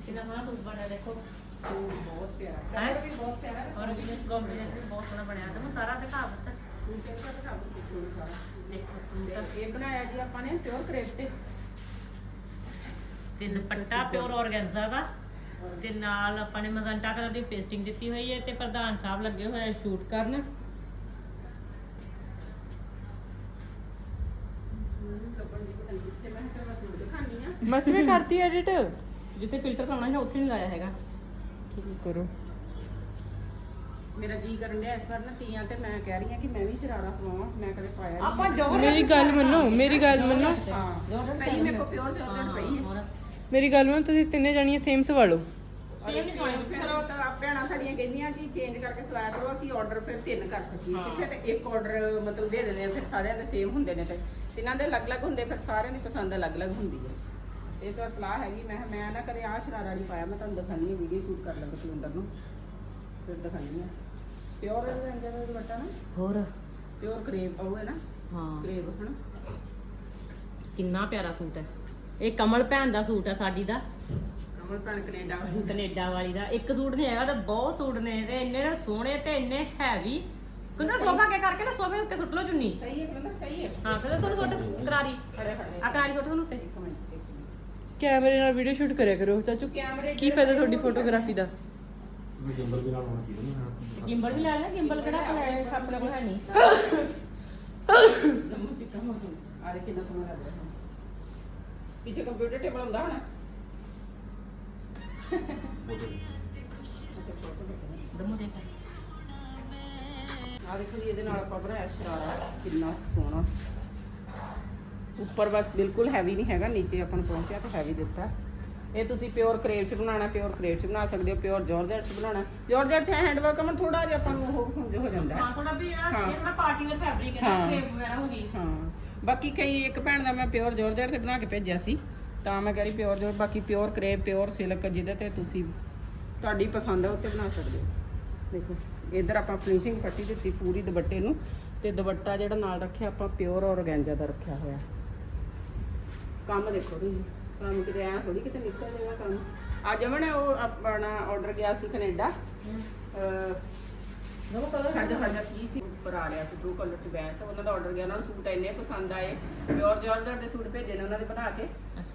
ਕਿੰਨਾ ਸੋਹਣਾ ਸੂਟ ਬਣਿਆ ਦੇਖੋ। ਬਹੁਤ ਪਿਆਰਾ ਹੈਂ? ਕਲਰ ਵੀ ਬਹੁਤ ਪਿਆਰਾ ਹੈ ਔਰ ਵੀ ਕੰਬੀਨੇਸ਼ਨ ਵੀ ਬਹੁਤ ਸੋਹਣਾ ਬਣਿਆ। ਤੇ ਮੈਂ ਸਾਰਾ ਦਿਖਾ ਦਿੱਤਾ। ਤਾਂ ਕੰਮ ਦੇਖੋ ਜੀ ਸਾਰਾ ਦੇਖੋ ਤੇ ਇਹ ਬਣਾਇਆ ਜੀ ਆਪਾਂ ਨੇ ਪਿਓਰ ਕਰੇਪ ਤੇ ਤੇ ਦੁਪੱਟਾ ਪਿਓਰ ਔਰਗੈਂਜ਼ਾ ਦਾ ਤੇ ਨਾਲ ਆਪਾਂ ਨੇ ਮਜ਼ੰਟਾ ਕਲਰ ਦੀ ਪੇਸਟਿੰਗ ਦਿੱਤੀ ਹੋਈ ਹੈ ਤੇ ਪ੍ਰਧਾਨ ਸਾਹਿਬ ਲੱਗੇ ਹੋਏ ਆ ਸ਼ੂਟ ਕਰਨ। ਲੱਭਣ ਦੀ ਪਤਾ ਨਹੀਂ ਕਿੱਥੇ ਮੈਂ ਕਿਹਾ ਮੈਂ ਸੂਟ ਦਿਖਾਣੀ ਆ। ਮਸੀ ਵੀ ਕਰਤੀ ਐਡਿਟ ਜਿੱਥੇ ਫਿਲਟਰ ਲਾਉਣਾ ਸੀ ਨਾ ਉੱਥੇ ਨਹੀਂ ਲਾਇਆ ਹੈਗਾ। ਕਰੋ? ਮੇਰਾ ਜੀ ਕਰਨ ਡਿਆ ਇਸ ਵਾਰ ਨਾ ਤੀਆਂ ਤੇ ਮੈਂ ਕਹਿ ਰਹੀ ਹਾਂ ਕਿ ਮੈਂ ਵੀ ਸ਼ਰਾਰਾ ਪਵਾਵਾਂ ਮੈਂ ਕਦੇ ਪਾਇਆ ਨਹੀਂ। ਆਪਾਂ ਜੋ ਮੇਰੀ ਗੱਲ ਮੰਨੋ ਮੇਰੀ ਗੱਲ ਮੰਨੋ। ਹਾਂ ਪਈ ਮੇਰੇ ਕੋ ਪਿਓਰ ਜੋਰਜਟ ਪਈ ਹੈ। ਮੇਰੀ ਗੱਲ ਮੰਨੋ ਤੁਸੀਂ ਤਿੰਨੇ ਜਾਣੀਆਂ ਸੇਮ ਸਵਾਲੋ। ਸੇਮ ਨਹੀਂ ਸੋਹਣੀ ਫਿਰ ਉਹ ਤਾਂ ਭੈਣਾਂ ਸਾਡੀਆਂ ਕਹਿੰਦੀਆਂ ਕਿ ਚੇਂਜ ਕਰਕੇ ਸਵਾਇਆ ਕਰੋ ਅਸੀਂ ਆਰਡਰ ਫਿਰ ਤਿੰਨ ਕਰ ਸਕੀਏ। ਕਿੱਥੇ ਤੇ ਇੱਕ ਆਰਡਰ ਮਤਲਬ ਦੇ ਦਿੰਦੇ ਆ ਫਿਰ ਸਾਰਿਆਂ ਦੇ ਸੇਮ ਹੁੰਦੇ ਨੇ ਤੇ। ਤਿੰਨਾਂ ਦੇ ਅਲੱਗ-ਅਲੱਗ ਹੁੰਦੇ ਫਿਰ ਸਾਰਿਆਂ ਦੀ ਪਸੰਦ ਅਲੱਗ-ਅਲੱਗ ਹੁੰਦੀ ਹੈ। ਇਸ ਵਾਰ ਸਲਾਹ ਹੈਗੀ ਮੈਂ ਕਿਹਾ ਮੈਂ ਨਾ ਕਦੇ ਆਹ ਸ਼ਰਾਰਾ ਨਹੀਂ ਪਾਇਆ ਮੈਂ ਤੁਹਾਨੂੰ ਦਿਖਾਣੀ ਹੈ ਵੀਡੀਓ ਸ਼ੂਟ ਕਰ ਲਾਂਗਾ ਸਿਲੰਡਰ ਨੂੰ। ਫਿਰ ਦਿਖਾਣੀ ਹੈ। ਪਿਓਰ ਰੰਗ ਦਾ ਦੁਪੱਟਾ ਨਾ? ਹੋਰ? ਪਿਓਰ ਕਰੇਪ ਉਹ ਹੈ ਨਾ? ਹਾਂ। ਕਰੇਪ ਹਨਾ? ਕਿੰਨਾ ਪਿਆਰਾ ਸੂਟ ਹੈ। ਇਹ ਕਮਲ ਭੈਣ ਦਾ ਸੂਟ ਹੈ ਸਾਡੀ ਦਾ। ਕਮਲ ਭੈਣ ਕੈਨੇਡਾ ਵਾਲੀ। ਕੈਨੇਡਾ ਵਾਲੀ ਦਾ। ਇੱਕ ਸੂਟ ਨਹੀਂ ਹੈਗਾ ਤਾਂ ਬਹੁਤ ਸੂਟ ਨੇ ਤੇ ਇੰਨੇ ਸੋਹਣੇ ਤੇ ਇੰਨੇ ਹੈਵੀ ਕਹਿੰਦਾ ਸੋਫਾ ਕੇ ਕਰਕੇ ਨਾ ਸੋਫੇ ਉੱਤੇ ਸੁੱਟ ਲਓ ਚੁੰਨੀ। ਸਹੀ ਹੈ ਕਹਿੰਦਾ ਸਹੀ ਹੈ। ਹਾਂ ਕਹਿੰਦਾ ਸੁੱਟ ਸੁੱਟ ਕਰਾਰੀ। ਖੜੇ ਖੜੇ। ਆ ਕਰਾਰੀ ਸੁੱਟ ਤੁਹਾਨੂੰ ਉੱਤੇ। ਇੱਕ ਮਿੰਟ। ਕੈਮਰੇ ਨਾਲ ਵੀਡੀਓ ਸ਼ੂਟ ਕਰਿਆ ਕਰੋ ਚਾਚੂ ਕੈਮਰੇ ਕੀ ਫਾਇਦਾ ਤੁਹਾਡੀ ਫੋਟੋਗ੍ਰਾਫੀ ਦਾ? ਗਿੰਬਲ ਵੀ ਨਾਲ ਹੋਣਾ ਚਾਹੀਦਾ ਨਾ ਗਿੰਬਲ ਵੀ ਲੈ ਲੈ ਗਿੰਬਲ ਕਿਹੜਾ ਆਪਾਂ ਲੈ ਆਪਣੇ ਕੋਲ ਹੈ ਨਹੀਂ। ਦਮੂ ਚਿੱਕਾ ਮਾ ਆ ਦੇ ਕਿੰਨਾ ਸੋਹਣਾ ਲੱਗ ਰਿਹਾ ਪਿੱਛੇ ਕੰਪਿਊਟਰ ਟੇਬਲ ਹੁੰਦਾ ਹੋਣਾ। ਦਮੂ ਦੇਖ। ਆ ਦੇਖੋ ਜੀ ਇਹਦੇ ਨਾਲ ਆਪਾਂ ਬਣਾਇਆ ਸ਼ਰਾਰਾ ਕਿੰਨਾ ਸੋਹਣਾ। ਉੱਪਰ ਬਸ ਬਿਲਕੁਲ ਹੈਵੀ ਨਹੀਂ ਹੈਗਾ ਨੀਚੇ ਆਪਾਂ ਨੂੰ ਪਹੁੰਚਿਆ ਤਾਂ ਹੈਵੀ ਦਿੱਤਾ। ਇਹ ਤੁਸੀਂ ਪਿਓਰ ਕਰੇਪ ਚ ਬਣਾਉਣਾ ਪਿਓਰ ਕਰੇਪ ਚ ਬਣਾ ਸਕਦੇ ਹੋ ਪਿਓਰ ਜਾਰਜਟ ਚ ਬਣਾਉਣਾ। ਜਾਰਜਟ ਚ ਹੈਂਡ ਵਰਕ ਮਨ ਥੋੜਾ ਜਿਹਾ ਆਪਾਂ ਨੂੰ ਉਹ ਹੋ ਹੋ ਜਾਂਦਾ ਹੈ। ਥੋੜਾ ਵੀ। ਇਹ ਥੋੜਾ ਪਾਰਟੀ ਵੇਅਰ ਫੈਬਰਿਕ ਹੈ ਨਾ। ਕ੍ਰੇਪ ਵਗੈਰਾ ਹੋ ਗਈ। ਹਾਂ। ਬਾਕੀ ਕਈ ਇੱਕ ਭੈਣ ਦਾ ਮੈਂ ਪਿਓਰ ਜਾਰਜਟ ਤੇ ਬਣਾ ਕੇ ਭੇਜਿਆ ਸੀ ਤਾਂ ਮੈਂ ਕਹ ਰਹੀ ਪਿਓਰ ਜੋ ਬਾਕੀ ਪਿਓਰ ਕਰੇਪ ਪਿਓਰ ਸਿਲਕ ਜਿਹਦੇ ਤੇ ਤੁਸੀਂ ਤੁਹਾਡੀ ਪਸੰਦ ਹੈ ਉੱਤੇ ਬਣਾ ਸਕਦੇ ਹੋ। ਦੇਖੋ ਇਧਰ ਆਪਾਂ ਫਿਨਿਸ਼ਿੰਗ ਪੱਟੀ ਦਿੱਤੀ ਪੂਰੀ ਦੁਪੱਟੇ ਨੂੰ ਤੇ ਦੁਪੱਟਾ ਜਿਹੜਾ ਨਾਲ ਰੱਖਿਆ ਆਪਾਂ ਪਿਓਰ ਔਰਗੈਂਜਾ ਦਾ ਰੱਖਿਆ ਹੋਇਆ। ਕੰਮ ਦੇਖੋ ਤੁਸੀਂ ਕੰਮ ਕਿਤੇ ਐ ਥੋੜੀ ਕਿਤੇ ਨਿਕਲ ਜਾਏਗਾ ਕੰਮ। ਅੱਜ ਅਮਨ ਉਹ ਆਪਣਾ ਆਰਡਰ ਗਿਆ ਸੀ ਕੈਨੇਡਾ। ਦਮੂ ਕਲਰ ਖੜਦਾ ਖੜਦਾ ਕੀ ਸੀ? ਉੱਪਰ ਆ ਰਿਹਾ ਸੀ ਬਲੂ ਕਲਰ ਚ ਬੈਸ ਉਹਨਾਂ ਦਾ ਆਰਡਰ ਗਿਆ ਉਹਨਾਂ ਨੂੰ ਸੂਟ ਇੰਨੇ ਪਸੰਦ ਆਏ। ਪਿਓਰ ਜਾਰਜਟ ਦੇ ਸੂਟ ਭੇਜੇ ਨੇ ਉਹਨਾਂ ਨੇ ਬਣਾ ਕੇ।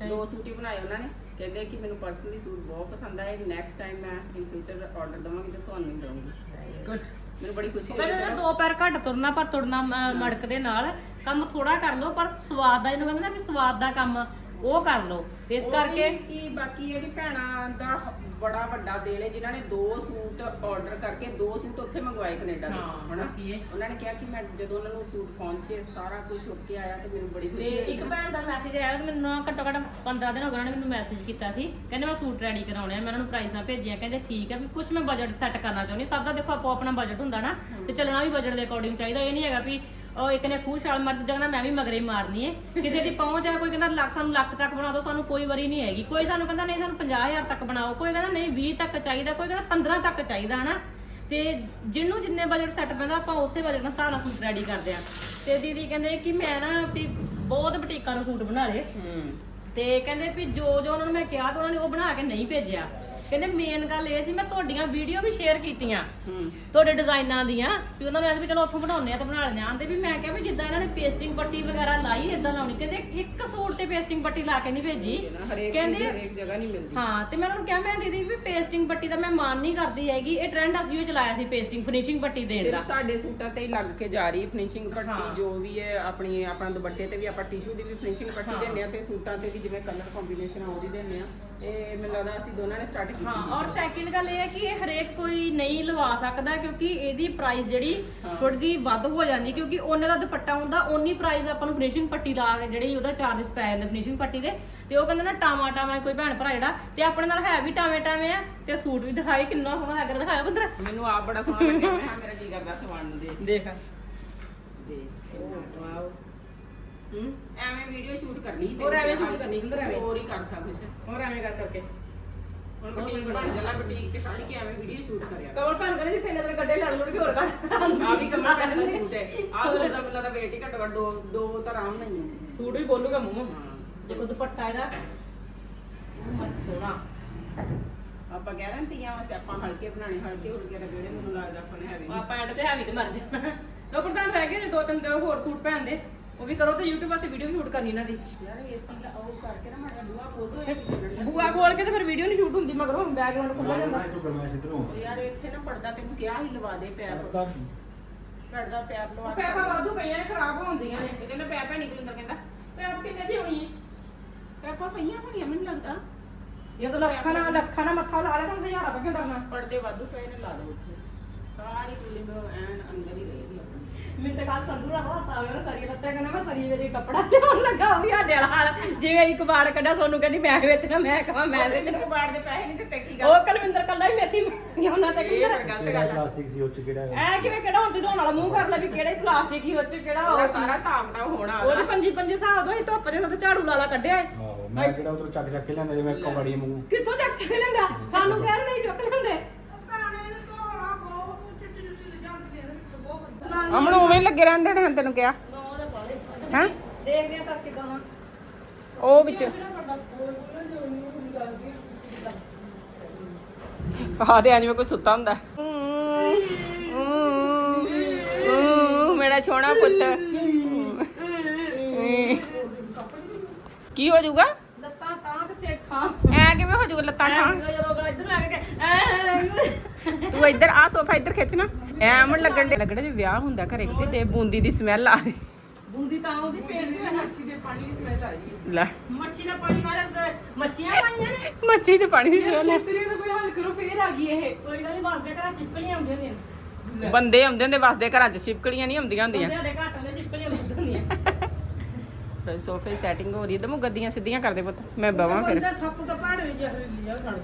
ਦੋ ਸੂਟ ਹੀ ਬਣਾਏ ਉਹਨਾਂ ਨੇ। ਕਹਿੰਦੇ ਕਿ ਮੈਨੂੰ ਪਰਸਨਲੀ ਸੂਟ ਬਹੁਤ ਪਸੰਦ ਆਏ ਨੈਕਸਟ ਟਾਈਮ ਮੈਂ ਇਨ ਫਿਊਚਰ ਆਰਡਰ ਦਵਾਂਗੀ ਤੇ ਤੁਹਾਨੂੰ ਹੀ ਦਵਾਂਗੀ। ਗੁੱਡ ਮੈਨੂੰ ਬੜੀ ਖੁਸ਼ੀ ਹੋਈ ਕਹਿੰਦੇ ਦੋ ਪੈਰ ਘੱਟ ਤੁਰਨਾ ਪਰ ਤੁਰਨਾ ਮੜਕ ਦੇ ਨਾਲ। ਕੰਮ ਥੋੜਾ ਕਰ ਲਓ ਪਰ ਸਵਾਦ ਦਾ ਇਹਨੂੰ ਕਹਿੰਦੇ ਨਾ ਵੀ ਸਵਾਦ ਦਾ ਕੰਮ ਉਹ ਕਰ ਲਓ। ਇਸ ਕਰਕੇ ਕਿ ਬਾਕੀ ਵੀ ਭੈਣਾਂ ਦਾ ਬੜਾ ਵੱਡਾ ਦਿਲ ਹੈ ਜਿਨ੍ਹਾਂ ਨੇ ਦੋ ਸੂਟ ਆਰਡਰ ਕਰਕੇ ਦੋ ਸੂਟ ਉੱਥੇ ਮੰਗਵਾਏ ਕੈਨੇਡਾ ਦੇ ਹਨਾ? ਉਹਨਾਂ ਨੇ ਕਿਹਾ ਕਿ ਮੈਂ ਜਦੋਂ ਉਹਨਾਂ ਨੂੰ ਸੂਟ ਪਹੁੰਚੇ ਸਾਰਾ ਕੁਝ ਹੋ ਕੇ ਆਇਆ ਤੇ ਮੈਨੂੰ ਬੜੀ ਤੇ ਖੁਸ਼ੀ ਹੋਈ। ਇੱਕ ਭੈਣ ਦਾ ਮੈਸੇਜ ਆਇਆ ਤੇ ਮੈਨੂੰ ਨਾ ਘੱਟੋ ਘੱਟ 15 ਦਿਨ ਹੋ ਗਏ ਉਹਨਾਂ ਨੇ ਮੈਨੂੰ ਮੈਸੇਜ ਕੀਤਾ ਸੀ। ਕਹਿੰਦੇ ਮੈਂ ਸੂਟ ਰੈਡੀ ਕਰਾਉਣੇ ਆ ਮੈਂ ਉਹਨਾਂ ਨੂੰ ਪ੍ਰਾਈਸਾਂ ਭੇਜੀਆਂ ਕਹਿੰਦੇ ਠੀਕ ਹੈ ਵੀ ਕੁਝ ਮੈਂ ਬਜਟ ਸੈੱਟ ਕਰਨਾ ਚਾਹੁੰਦੀ ਸਭ ਦਾ ਦੇਖੋ ਆਪੋ ਆਪਣਾ ਬਜਟ ਹੁੰਦਾ ਨਾ ਤੇ ਚੱਲਣਾ ਵੀ ਬਜਟ ਦੇ ਅਕੋਰਡਿੰਗ ਚਾਹੀਦਾ। ਇਹ ਨਹੀਂ ਹੈਗਾ ਵੀ ਉਹ ਇੱਕ ਨੇ ਖੂਹ ਛਾਲ ਮਾਰ ਜਗਣਾ ਮੈਂ ਵੀ ਮਗਰੇ ਹੀ ਮਾਰਨੀ ਹੈ ਕਿਸੇ ਦੀ ਪਹੁੰਚ ਹੈ ਕੋਈ ਕਹਿੰਦਾ ਲੱਖ ਸਾਨੂੰ ਲੱਖ ਤੱਕ ਬਣਾ ਦਿਓ ਸਾਨੂੰ ਕੋਈ ਵਰੀ ਨਹੀਂ ਹੈਗੀ। ਕੋਈ ਸਾਨੂੰ ਕਹਿੰਦਾ ਨਹੀਂ ਸਾਨੂੰ 50000 ਤੱਕ ਬਣਾਓ। ਕੋਈ ਕਹਿੰਦਾ ਨਹੀਂ 20 ਤੱਕ ਚਾਹੀਦਾ ਕੋਈ ਕਹਿੰਦਾ 15 ਤੱਕ ਚਾਹੀਦਾ ਹਨਾ? ਤੇ ਜਿਹਨੂੰ ਜਿੰਨੇ ਬਜਟ ਸੈੱਟ ਪੈਂਦਾ ਆਪਾਂ ਉਸੇ ਬਜਟ ਨਾਲ ਨਾਲ ਸੂਟ ਰੈਡੀ ਕਰਦੇ ਆ। ਤੇ ਦੀਦੀ ਕਹਿੰਦੇ ਕਿ ਮੈਂ ਨਾ ਵੀ ਬਹੁਤ ਬੁਟੀਕਾਂ ਨੂੰ ਸੂਟ ਬਣਾ ਲਏ। ਹੂੰ। ਤੇ ਕਹਿੰਦੇ ਵੀ ਜੋ ਜੋ ਉਹਨਾਂ ਨੂੰ ਮੈਂ ਕਿਹਾ ਤਾਂ ਉਹਨਾਂ ਨੇ ਉਹ ਬਣਾ ਕੇ ਨਹੀਂ ਭੇਜਿਆ। ਕਹਿੰਦੇ ਮੇਨ ਗੱਲ ਇਹ ਸੀ ਮੈਂ ਤੁਹਾਡੀਆਂ ਵੀਡੀਓ ਵੀ ਸ਼ੇਅਰ ਕੀਤੀਆਂ। ਹੂੰ। ਤੁਹਾਡੇ ਡਿਜ਼ਾਈਨਾਂ ਦੀਆਂ। ਵੀ ਉਹਨਾਂ ਨੇ ਅੱਜ ਵੀ ਚਲੋ ਉੱਥੋਂ ਬਣਾਉਣੇ ਆ ਤਾਂ ਬਣਾ ਲੈਂਦੇ ਆਂਦੇ ਵੀ ਮੈਂ ਕਿਹਾ ਵੀ ਜਿੱਦਾਂ ਇਹਨਾਂ ਨੇ ਪੇਸਟਿੰਗ ਪੱਟੀ ਵਗੈਰਾ ਲਾਈ ਇਦਾਂ ਲਾਉਣੀ। ਕਹਿੰਦੇ ਇੱਕ ਸੂਟ ਤੇ ਪੇਸਟਿੰਗ ਪੱਟੀ ਲਾ ਕੇ ਨਹੀਂ ਭੇਜੀ। ਹਰੇਕ ਕਹਿੰਦੇ ਹਰੇਕ ਜਗ੍ਹਾ ਨਹੀਂ ਮਿਲਦੀ। ਹਾਂ ਤੇ ਮੈਂ ਉਹਨਾਂ ਨੂੰ ਕਿਹਾ ਮੈਂ ਦੀਦੀ ਵੀ ਪੇਸਟਿੰਗ ਪੱਟੀ ਦਾ ਮੈਂ ਮਾਨ ਨਹੀਂ ਕਰਦੀ ਹੈਗੀ। ਇਹ ਟ੍ਰੈਂਡ ਅਸੀਂ ਵੀ ਚਲਾਇਆ ਸੀ ਪੇਸਟਿੰਗ ਫਿਨਿਸ਼ਿੰਗ ਪੱਟੀ ਦੇਣ ਦਾ। ਸਿਰਫ ਸਾਡੇ ਸੂਟਾਂ ਤੇ ਹੀ ਲੱਗ ਕੇ ਜਾ ਰਹੀ ਫਿਨਿਸ਼ਿੰਗ ਪੱਟੀ। ਜੋ ਵੀ ਹੈ ਆਪਣੀ ਆਪਣਾ ਦੁਪੱਟੇ ਤੇ ਵੀ ਆਪਾਂ ਟਿਸ਼ੂ ਦੀ ਵੀ ਫਿਨਿਸ਼ਿੰਗ ਪੱਟੀ। ਦਿੰਦੇ ਆ ਤੇ ਸੂਟਾਂ ਤੇ ਵੀ ਜਿਵੇਂ ਕਲਰ ਕੰਬੀਨੇਸ਼ਨ ਆ ਉਹਦੀ ਦਿੰਦੇ ਆ ਇਹ ਮੈਨੂੰ ਲੱਗਦਾ ਅਸੀਂ ਦੋਨਾਂ ਨੇ ਸਟਾਰਟ ਕੀਤੀ ਹਾਂ ਸੀ। ਔਰ ਸੈਕਿੰਡ ਗੱਲ ਇਹ ਹੈ ਕਿ ਇਹ ਹਰੇਕ ਕੋਈ ਨਹੀਂ ਲਵਾ ਸਕਦਾ ਕਿਉਂਕਿ ਇਹਦੀ ਪ੍ਰਾਈਸ ਜਿਹੜੀ ਹਾਂ। ਥੋੜੀ ਜਿਹੀ ਵੱਧ ਹੋ ਜਾਂਦੀ ਕਿਉਂਕਿ ਉਹਨੇ ਦਾ ਦੁਪੱਟਾ ਹੁੰਦਾ ਓਨੀ ਪ੍ਰਾਈਸ ਆਪਾਂ ਨੂੰ ਫਿਨਿਸ਼ਿੰਗ ਪੱਟੀ ਲਾ ਕੇ ਜਿਹੜੀ ਉਹਦਾ ਚਾਰजेस ਪੈ ਜਾਂਦੇ ਫਿਨਿਸ਼ਿੰਗ ਪੱਟੀ ਦੇ ਤੇ ਉਹ ਕਹਿੰਦੇ ਨਾ ਟਾਵਾ ਟਾਵਾ ਕੋਈ ਭੈਣ ਭਰਾ ਜਿਹੜਾ ਤੇ ਆਪਣੇ ਨਾਲ ਹੈ ਵੀ ਟਾਵੇਂ ਟਾਵੇਂ ਆ ਤੇ ਸੂਟ ਵੀ ਦਿਖਾਈ ਕਿੰਨਾ ਸੋਹਣਾ ਲੱਗ ਰਿਹਾ ਦਿਖਾਇਆ ਬੰਦਰ ਮੈਨੂੰ ਆਪ ਬੜਾ ਸੋਹਣਾ ਲੱਗਿਆ ਮੈਂ ਕਿਹਾ ਮੇਰਾ ਜੀ ਕਰਦਾ ਸਵਾਣ ਨੂੰ ਦੇਖ ਦੇਖ ਦੇ ਵਾਓ ਹੂੰ। ਐਵੇਂ ਵੀਡੀਓ ਸ਼ੂਟ ਕਰਨੀ ਤੇ ਹੋਰ ਐਵੇਂ shoot ਕਰਨੀ, ਅੰਦਰ ਐਵੇਂ। ਹੋਰ ਹੀ ਕਰਤਾ ਕੁਛ। ਹੋਰ ਐਵੇਂ ਕਰ ਕਰਕੇ। ਹੁਣ ਬੁਟੀਕ ਬਣ ਜਾਣਾ ਬੁਟੀਕ ਤੇ ਖੜ ਕੇ ਐਵੇਂ ਵੀਡੀਓ ਸ਼ੂਟ ਕਰਿਆ ਕਮਲ ਭੈਣ ਕਹਿੰਦੇ ਜਿੱਥੇ ਨਜ਼ਰ ਗੱਡੇ ਲੜ ਲੜ ਕੇ ਹੋਰ ਕੱਢ ਆ ਵੀ ਕਮਾ ਕਰਨ ਦਾ ਸੂਟ ਹੈ। ਆ ਸੂਟ ਦਾ ਮੈਨੂੰ ਦਾ ਵੇਟ ਹੀ ਘੱਟੋ ਘੱਟ ਦੋ ਦੋ ਤਾਂ ਆਰਾਮ ਨਾਲ ਹੀ ਸੂਟ ਵੀ ਬੋਲੂਗਾ ਮੂੰਹ। ਦੇਖੋ ਦੁਪੱਟਾ ਇਹਦਾ ਬਹੁਤ ਸੋਹਣਾ। ਆਪਾਂ ਕਹਿ ਰਹੇ ਤੀਆਂ ਵਾਸਤੇ ਆਪਾਂ ਹਲਕੇ ਬਣਾਣੇ ਹਲਕੇ ਹੁਲਕੇ ਦਾ ਜਿਹੜੇ ਮੈਨੂੰ ਲੱਗਦਾ ਆਪਾਂ ਨੇ ਹੈਵੀ ਆਪਾਂ ਐਂਡ ਤੇ ਹੈਵੀ ਤੇ ਮਰ ਜਾਣਾ। ਲੋ ਪ੍ਰਧਾਨ ਰਹਿ ਗਏ ਦੋ ਤਿੰਨ ਦਿਨ ਹੋਰ ਸੂਟ ਪਹਿਨ ਦੇ ਉਹ ਵੀ ਕਰੋ ਤੇ YouTube ਵਾਸਤੇ ਵੀਡੀਓ ਵੀ ਸ਼ੂਟ ਕਰਨੀ ਇਹਨਾਂ ਦੀ। ਯਾਰ ਏਸੀ ਦਾ ਉਹ ਕਰਕੇ ਨਾ ਮਾੜਾ ਬੂਆ ਖੋਲ ਦੋ ਇਹ ਬੂਆ ਖੋਲ ਕੇ ਤੇ ਫਿਰ ਵੀਡੀਓ ਨਹੀਂ ਸ਼ੂਟ ਹੁੰਦੀ ਮਗਰੋਂ ਬੈਕਗ੍ਰਾਉਂਡ ਖੁੱਲ੍ਹਾ ਜਾਂਦਾ ਮੈਂ ਤੂੰ ਕਰਨਾ ਇਧਰੋਂ ਯਾਰ ਇੱਥੇ ਨਾ ਪਰਦਾ ਤੈਨੂੰ ਕਿਹਾ ਹੀ ਲਵਾ ਦੇ ਪੈਰ। ਪਤਾ ਪਰਦਾ ਪੈਰ ਲਵਾ ਦੇ। ਪੈਪਾ ਵਾਧੂ ਪਈਆਂ ਨੇ ਖਰਾਬ ਹੁੰਦੀਆਂ ਨੇ। ਇਹ ਕਹਿੰਦਾ ਪੈਪ ਹੈ ਨਿਕਲਿੰਦਰ ਕਹਿੰਦਾ। ਪੈਪ ਕਿੰਨੇ ਦੀ ਹੋਣੀ? ਹੈ ਪੈਪਾਂ ਪਈਆਂ ਹੋਣੀਆਂ ਮੈਨੂੰ ਲੱਗਦਾ। ਇਹ ਤਾਂ ਲੱਖਾਂ ਨਾਲ ਲੱਖਾਂ ਨਾਲ ਮੱਥਾ ਲਾ ਤਾਂ ਹਜ਼ਾਰਾਂ ਤੱਕ ਡਰਨਾ। ਪਰਦੇ ਵਾਧੂ ਪਏ ਨੇ ਲਾ ਦੋ ਉੱਥੇ। ਸਾਰੀ ਕੁਲਿੰਗ ਐਨ ਅੰਦਰ ਹੀ ਆਪਣੀ ਮੈਨੂੰ ਤਾਂ ਕੱਲ ਸੰਧੂ ਦਾ ਹਾਸਾ ਆਇਆ ਨਾ ਸਰੀ ਲੱਤਾਂ ਕਹਿੰਦਾ ਮੈਂ ਸਰੀ ਵੇਲੇ ਕੱਪੜਾ ਲਿਆਉਣ ਲੱਗਾ ਉਹ ਵੀ ਸਾਡੇ ਵਾਲਾ ਹਾਲ ਜਿਵੇਂ ਇੱਕ ਬਾੜ ਕੱਢਿਆ ਸੋਨੂੰ ਕਹਿੰਦੀ ਮੈਂ ਵੇਚਣਾ ਮੈਂ ਕਹਾਂ ਮੈਂ ਵੇਚਣਾ ਕਬਾੜ ਦੇ ਪੈਸੇ ਨਹੀਂ ਦਿੱਤੇ ਕੀ ਗੱਲ? ਉਹ ਕਲਵਿੰਦਰ ਕੱਲਾ ਹੀ ਮੇਥੀ ਮੰਗੀ ਉਹਨਾਂ ਤੇ ਇਹ ਕਿੰਦਰ ਤਾਂ ਗਲਤ ਕਿਹੜਾ ਗੱਲ ਆ। ਪਲਾਸਟਿਕ ਸੀ ਉਹ ਚ ਕਿਹੜਾ ਹੈ? ਐ ਕਿਵੇਂ ਕਿਹੜਾ ਹੁਣ ਧੋਣ ਵਾਲਾ ਮੂੰਹ ਕਰ ਲੈ ਵੀ ਕਿਹੜਾ ਪਲਾਸਟਿਕ ਹੀ ਉਹ ਚ ਕਿਹੜਾ ਉਹਦਾ ਉਹ ਸਾਰਾ ਹਿਸਾਬ ਦਾ ਹੋਣਾ ਉਹਦੇ ਪੰਜੀ ਪੰਜੀ ਹਿਸਾਬ ਦੋ ਧੁੱਪ ਦੇ ਉੱਤੇ ਝਾੜੂ ਲਾਲਾ ਕੱਢਿਆ ਏ। ਆਹੋ ਮੈਂ ਕਿਹੜਾ ਉਧਰ ਚੱਕ ਚੱਕ ਕੇ ਲਿਆਂਦਾ ਜਿਵੇਂ ਕਬੜੀ ਮੂੰਹ। ਕਿੱਥੋਂ ਚੱਕ ਚੱਕ ਲੈਂਦਾ ਸਾਨੂੰ ਕਹਿ ਰਹੇ ਨਹੀਂ ਚੁੱਕ ਲੈਂਦੇ ਅਮਨ ਉਵੇਂ ਹੀ ਲੱਗੇ ਰਹਿੰਦੇ ਨੇ ਹੁਣ ਤੈਨੂੰ ਕਿਹਾ। ਹੈਂ? ਦੇਖਦੇ ਆ ਤਾਂ ਕਿਦਾਂ ਹੁਣ ਉਹ ਵਿੱਚ। ਆ ਦੇ ਜਿਵੇਂ ਕੋਈ ਸੁੱਤਾ ਹੁੰਦਾ। ਮੇਰਾ ਛੋਣਾ ਪੁੱਤ। ਕੀ ਹੋ ਜਾਊਗਾ? ਲੱਤਾਂ ਤਾਂ ਤੇ ਸੇਖਾਂ ਐ ਕਿਵੇਂ ਹੋ ਜਾਊਗਾ ਲੱਤਾਂ ਠਾਂ ਜਦੋਂ ਇੱਧਰ ਲੱਗ ਕੇ ਐ। ਤੂੰ ਇੱਧਰ ਆ ਸੋਫਾ ਇੱਧਰ ਖਿੱਚਣਾ ਐਮਣ ਲੱਗਣ ਦੇ ਲੱਗਣਾ ਜੇ ਵਿਆਹ ਹੁੰਦਾ ਘਰੇ ਕਿਤੇ ਤੇ ਬੂੰਦੀ ਦੀ ਸਮੈਲ ਆ ਰਹੀ। ਬੂੰਦੀ ਤਾਂ ਉਹਦੀ ਪੇਟ ਦੀ ਮੱਛੀ ਦੇ ਪਾਣੀ ਦੀ ਸਮੈਲ ਆ ਰਹੀ ਲੈ। ਮੱਛੀ ਦਾ ਪਾਣੀ ਨਾਲ ਮੱਛੀਆਂ ਪਾਈਆਂ ਨੇ। ਮੱਛੀ ਦੇ ਪਾਣੀ ਦੀ ਸਮੈਲ ਆ। ਤੇਰੇ ਤਾਂ ਕੋਈ ਹੱਲ ਕਰੋ ਫੇਰ ਆ ਗਈ ਇਹ। ਕੋਈ ਗੱਲ ਨਹੀਂ ਵਾਸਦੇ ਘਰਾਂ ਛਿਪਕਲੀਆਂ ਆਉਂਦੀਆਂ ਨੇ। ਬੰਦੇ ਆਉਂਦੇ ਹੁੰਦੇ ਵਸਦੇ ਘਰਾਂ 'ਚ ਛਿਪਕਲੀਆਂ ਨਹੀਂ ਆਉਂਦੀਆਂ ਹੁੰਦੀਆਂ। ਸਾਡੇ ਘਾਟਾਂ ਦੇ ਛਿਪਕਲੀਆਂ ਆਉਂਦੀਆਂ ਹੁੰਦੀਆਂ। ਸੋਫੇ ਸੈਟਿੰਗ ਹੋ ਰਹੀ ਹੈ। ਦਮੂ ਗੱਦੀਆਂ ਸਿੱਧੀਆਂ ਕਰਦੇ ਪੁੱਤ ਮੈਂ ਬਵਾਂ ਫਿਰ। ਸੱਪ ਤਾਂ ਪਹਾੜੇ ਵਿੱਚ ਲਿਆ ਖੜ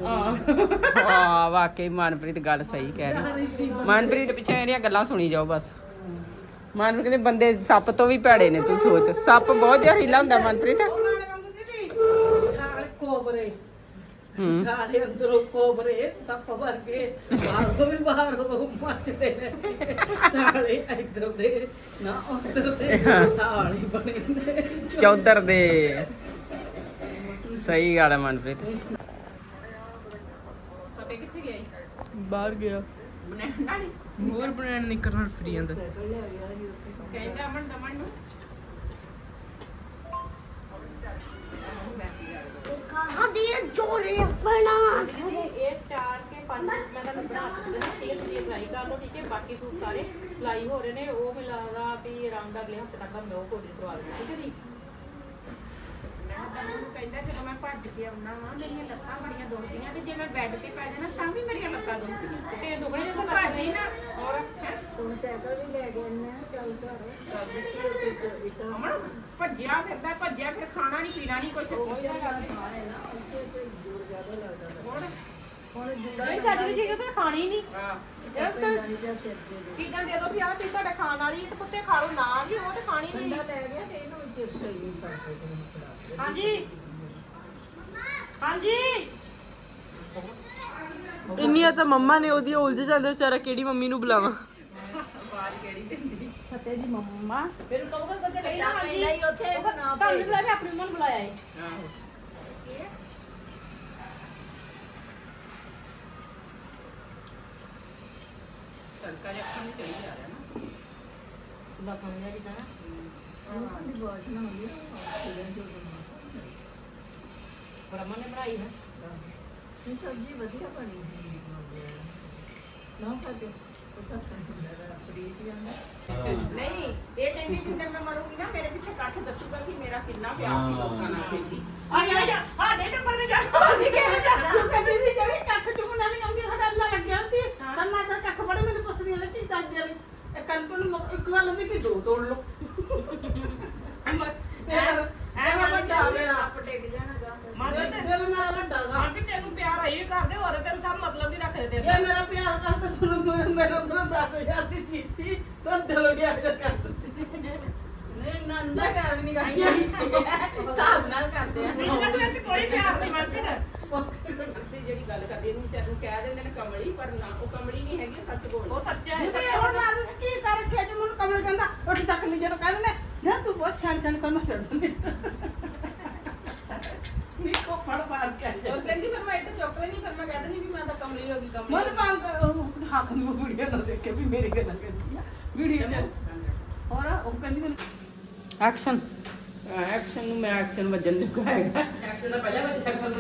ਹਾਂ। ਵਾਕਈ ਮਨਪ੍ਰੀਤ ਗੱਲ ਸਹੀ ਕਹਿ ਰਹੀ। ਮਨਪ੍ਰੀਤ ਦੇ ਪਿੱਛੇ ਇਹਦੀਆਂ ਗੱਲਾਂ ਸੁਣੀ ਜਾਓ ਬਸ। ਮਨਪ੍ਰੀਤ ਕਹਿੰਦੇ ਬੰਦੇ ਸੱਪ ਤੋਂ ਵੀ ਭੈੜੇ ਨੇ ਤੂੰ ਸੋਚ। ਸੱਪ ਬਹੁਤ ਜ਼ਹਿਰੀਲਾ ਹੁੰਦਾ ਮਨਪ੍ਰੀਤ। ਸਾਲੇ ਕੋਬਰੇ। ਸਾਲੇ ਅੰਦਰੋਂ ਕੋਬਰੇ ਸੱਪ ਵਰਗੇ ਬਾਹਰੋਂ ਵੀ ਬਾਹਰੋਂ ਮੱਚਦੇ ਨੇ। ਸਾਲੇ ਇੱਧਰ ਦੇ ਨਾ ਉੱਧਰ ਦੇ ਸਾਲੇ ਬਣੇ ਨੇ। ਚੌਧਰ ਦੇ। ਸਹੀ ਗੱਲ ਹੈ ਮਨਪ੍ਰੀਤ। ਸਭੇ ਕਿੱਥੇ ਗਿਆ ਬਾਹਰ ਗਿਆ। ਬਣਾਉਣ ਵਾਲੀ? ਹੋਰ ਬਣਾਣ ਨਹੀਂ ਕਰਨਾ ਫਰੀ ਜਾਂਦਾ। ਕਹਿੰਦਾ ਅਮਨ ਦਮਨ ਨੂੰ। ਇਹ ਸਟਾਰ ਕੇ ਪੰਜ ਸੂਟ ਮੈਂ ਤੁਹਾਨੂੰ ਬਣਾ ਦਿੱਤੇ ਨੇ ਇਹ ਤੁਸੀਂ ਅਪਲਾਈ ਕਰ ਲਓ ਠੀਕ ਹੈ? ਬਾਕੀ ਸੂਟ ਸਾਰੇ ਅਪਲਾਈ ਹੋ ਰਹੇ ਨੇ। ਉਹ ਮੈਨੂੰ ਲੱਗਦਾ ਵੀ ਅਰਾਊਂਡ ਅਗਲੇ ਹਫ਼ਤੇ ਤੱਕ ਮੈਂ ਉਹ ਕੋਸ਼ਿਸ਼ ਕਰਵਾ ਲਵਾਂਗੀ ਠੀਕ ਹੈ ਜੀ? ਮੈਂ ਦਮਨ ਨੂੰ ਕਹਿੰਦਾ ਜਦੋਂ ਮੈਂ ਭੱਜ ਕੇ ਆਉਣਾ ਵਾ ਮੇਰੀਆਂ ਲੱਤਾਂ ਬੜੀਆਂ ਦੁਖਦੀਆਂ ਤੇ ਜੇ ਮੈਂ ਬੈੱਡ ਤੇ ਪੈ ਜਾਣਾ ਤਾਂ ਵੀ ਮੇਰੀਆਂ ਲੱਤਾਂ ਦੁਖਦੀਆਂ। ਤੇ ਦੁਗਣੇ ਤੂੰ ਜਿਹਾ ਭੱਜ ਹੀ ਨਾ। ਹੋਰ? ਹੈਂ? ਅਮਨ ਭੱਜਿਆ ਫਿਰਦਾ ਭੱਜਿਆ ਫਿਰ ਖਾਣਾ ਨਹੀਂ ਪੀਣਾ ਨਹੀਂ ਕੁਛ ਕੋਈ ਨਾ ਗੱਲ ਹੋਰ ਨਹੀਂ ਚੱਜ ਦੀ ਚੀਜ਼ ਤਾਂ ਖਾਣੀ ਨਹੀਂ। ਹਾਂ ਇਹ ਤਾਂ ਚੀਜ਼ਾਂ ਦੇ ਦੋ ਵੀ ਆਹ ਚੀਜ਼ ਤੁਹਾਡੇ ਖਾਣ ਵਾਲੀ ਤੇ ਕੁੱਤੇ ਖਾ ਲਓ ਨਾ ਜੀ ਉਹ ਤੇ ਖਾਣੀ ਨਹੀਂ। ਹਾਂਜੀ। ਹਾਂਜੀ। ਇੰਨੀਆਂ ਤਾਂ ਮੰਮਾ ਨੇ ਉਹਦੀ ਉਲਝ ਜਾਂਦਾ ਵਿਚਾਰਾ ਕਿਹੜੀ ਮੰਮੀ ਨੂੰ ਬੁਲਾਵਾਂ? ਫਤਿਹ ਦੀ ਮੰਮਾ। ਫਿਰ ਕਹੂਗਾ ਕਦੇ ਨਹੀਂ ਨਾ ਹਾਂਜੀ ਨਹੀਂ ਉੱਥੇ ਤੁਹਾਨੂੰ ਬੁਲਾ ਕੇ ਆਪਣੀ ਮੰਮਾ ਨੂੰ ਬੁਲਾਇਆ ਹੈ ਤੜਕਾ ਜਿਹਾ ਅੱਖਾਂ ਨੂੰ ਚੜੀ ਜਾ ਰਿਹਾ ਨਾ ਬਸ ਸਮਝ ਆ ਗਈ ਬ੍ਰਹਮਾ ਨੇ ਬਣਾਈ ਹੈ ਨਹੀਂ ਇਹ ਕਹਿੰਦੀ ਜਿੰਨੇ ਮੈਂ ਮਰੂੰਗੀ ਨਾ ਮੇਰੇ ਪਿੱਛੇ ਇਕੱਠ ਦੱਸੂਗਾ ਕਿ ਮੇਰਾ ਕਿੰਨਾ ਪਿਆਰ ਸੀ ਲੋਕਾਂ ਨਾਲ ਕਹਿੰਦੀ ਆ ਜਾ ਜਾ ਆ ਦੇ ਨੰਬਰ ਤੇ ਜਾ ਨਹੀਂ ਕਹਿ ਜਾ ਕਹਿੰਦੀ ਸੀ ਜਿਹੜੀ ਕੱਖ ਚੁਗਣਾ ਨਹੀਂ ਆਉਂਦੀ ਸਾਡਾ ਅੱਲਾ ਲੱਗਿਆ ਸੀ ਕੱਲਾ ਤਾਂ ਕੱਖ ਬੜੇ ਮੈਨੂੰ ਪੁੱਛਦੀ ਉਹਦੇ ਕੀ ਦੱਸ ਦੇ ਇਹ ਕਲਪ ਨੂੰ ਇੱਕ ਵਾਰ ਵੀ ਕਿ ਦੋ ਤੋੜ ਲਓ। ਇਹ ਵੱਡਾ ਮੇਰਾ ਮੰਨ ਲੈ ਤੇ ਦਿਲ ਮੇਰਾ ਵੱਡਾ ਗਾ ਮੰਨ ਕੇ ਤੈਨੂੰ ਪਿਆਰ ਆਈ ਵੀ ਕਰਦੇ ਹੋਰ ਤੈਨੂੰ ਸਭ ਮਤਲਬ ਨਹੀਂ ਰੱਖਦੇ ਇਹ ਮੇਰਾ ਪਿਆਰ ਕਰਦਾ ਤੁਹਾਨੂੰ ਮੇਰਾ ਮੇਰਾ ਮੇਰਾ ਦੱਸ ਹਜ਼ਾਰ ਦੀ ਚੀਜ਼ ਸੀ ਤਾਂ ਦਿਲ ਗਿਆ ਜਦ ਕਰ ਨਹੀਂ ਨੰਦਾ ਕਰ ਵੀ ਨਹੀਂ ਕਰਦੀ। ਹਿਸਾਬ ਨਾਲ ਕਰਦੇ ਆ। ਬਿਜ਼ਨਸ ਵਿੱਚ ਕੋਈ ਪਿਆਰ ਨਹੀਂ ਅਸੀਂ ਜਿਹੜੀ ਗੱਲ ਕਰਦੀ ਇਹਨੂੰ ਵਿਚਾਰ ਨੂੰ ਕਹਿ ਦਿੰਦੇ ਨੇ ਕਮਲੀ ਪਰ ਨਾ ਉਹ ਕਮਲੀ ਨਹੀਂ ਹੈਗੀ ਉਹ ਸੱਚ ਬੋਲ ਉਹ ਸੱਚਾ ਹੈ ਨਹੀਂ ਹੁਣ ਮੈਂ ਕੀ ਕਰ ਕੇ ਜੇ ਮੈਨੂੰ ਕਮਲ ਕਹਿੰਦਾ ਉੱਠ ਤੱਕ ਨਹੀਂ ਜਦੋਂ ਕਹਿੰਦੇ ਨੇ ਨਾ ਤੂੰ ਬਹੁਤ ਛਾਣ ਛਾਣ ਕਰਨਾ ਛੱਡ ਦੇ। ਨਹੀਂ ਕੋ ਫੜ ਫੜ ਕੇ ਆ ਉਹ ਕਹਿੰਦੀ ਫਿਰ ਮੈਂ ਇੱਥੇ ਚੁੱਕ ਲੈਣੀ ਕੋਈ ਕੰਮ ਮਨ ਮੰਗ ਹੱਥ ਨੂੰ ਵੀਡੀਓ ਨਾ ਦੇਖੇ ਵੀ ਮੇਰੀ ਗੱਲਾਂ ਕਰਦੀ ਆ। ਵੀਡੀਓ ਚ। ਹੋਰ ਉਹ ਕਹਿੰਦੀ ਐਕਸ਼ਨ ਐਕਸ਼ਨ ਨੂੰ ਮੈਂ ਐਕਸ਼ਨ ਵੱਜਣ ਨੂੰ ਕਹਾਂਗਾ ਐਕਸ਼ਨ ਦਾ ਪਹਿਲਾਂ ਬੱਚਾ ਕੋਲ